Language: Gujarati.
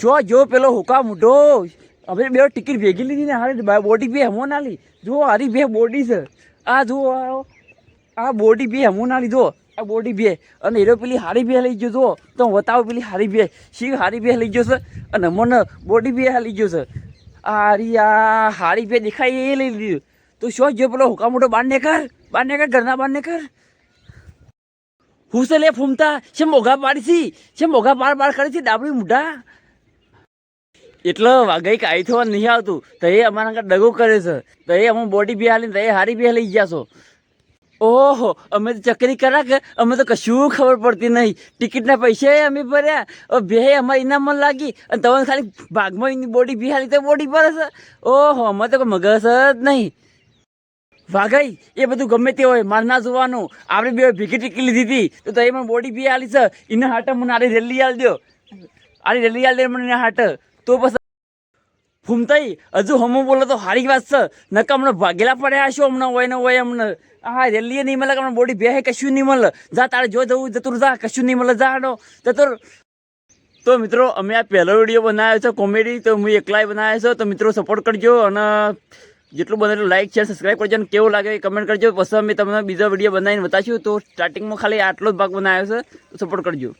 જો જો, પેલો હુકા મૂઢો. હવે બે ટિકિટ ભેગી લીધી ને હારે બોડી બે હમો ના લી. હારી બે બોડી છે. આ જો, આ બોડી બે હમો ના લીધો. આ બોડી બે. અને એરો પેલી હારી બે લઈ ગયો તો હું બતાવું પેલી હારી બે. શી હારી બે લઈ ગયો છે? અને મને બોડી બે લઈ ગયો છે. હારી આ હારી બે દેખાય એ લઈ લીધું. તો શું જો પેલો હુકા મોટો બાંધને કર બાંધને કર ઘરના બાંધને કર હું છે લે ફૂમતા. છે મોઘા પાડી છે મોઘા પાડ પાડ કરી છે ડાબડી મુઢા? એટલે વાઘાઈ કાંઈ થવા નહીં આવતું. તો એ અમારા આગળ દગો કરે છે. તો એ અમે બોડી બી હાલી તો એ હારી બે લઈ ગયા છો. ઓહો, અમે તો ચકરી કરા કે અમે તો કશું ખબર પડતી નહીં. ટિકિટના પૈસા અમે ભર્યા. બે, અમારે ઇનામમાં લાગી. અને તમને ખાલી ભાગમાં એની બોડી બિહાલી તો બોડી પર છે. ઓહો અમે તો કોઈ મગજ જ નહીં. વાઘાઈ, એ બધું ગમે તે હોય, મારે ના જોવાનું. આપણે બે ભીકી ટીકી લીધી હતી. તો તો મને બોડી બી આલી છે. એના હાટે મને આરી રેલી આલ દો આલી રેલી આલી મને હાટે. તો પછી ફૂમતાઈ હજુ હમો બોલો તો હારી વાત છે. નકા હમણાં ભાગેલા પડ્યા છો હમણાં, હોય ને હોય હમણાં. હા રેલીએ નહીં મળે હમણાં બોડી બે કશું નહીં મળે. જા, તારે જો જવું જતું જા, કશું નહીં મળે, જા નો જતો તો મિત્રો, અમે આ પહેલો વીડિયો બનાવ્યો છે, કોમેડી, તો હું એકલાય બનાવ્યો છું. તો મિત્રો સપોર્ટ કરજો અને જેટલું બને એટલું લાઈક શેર સબસ્ક્રાઈબ કરજો અને કેવું લાગે કમેન્ટ કરજો. પછી અમે તમને બીજો વીડિયો બનાવીને બતાવીશું. તો સ્ટાર્ટિંગમાં ખાલી આટલો જ ભાગ બનાવ્યો છે. તો સપોર્ટ કરજો.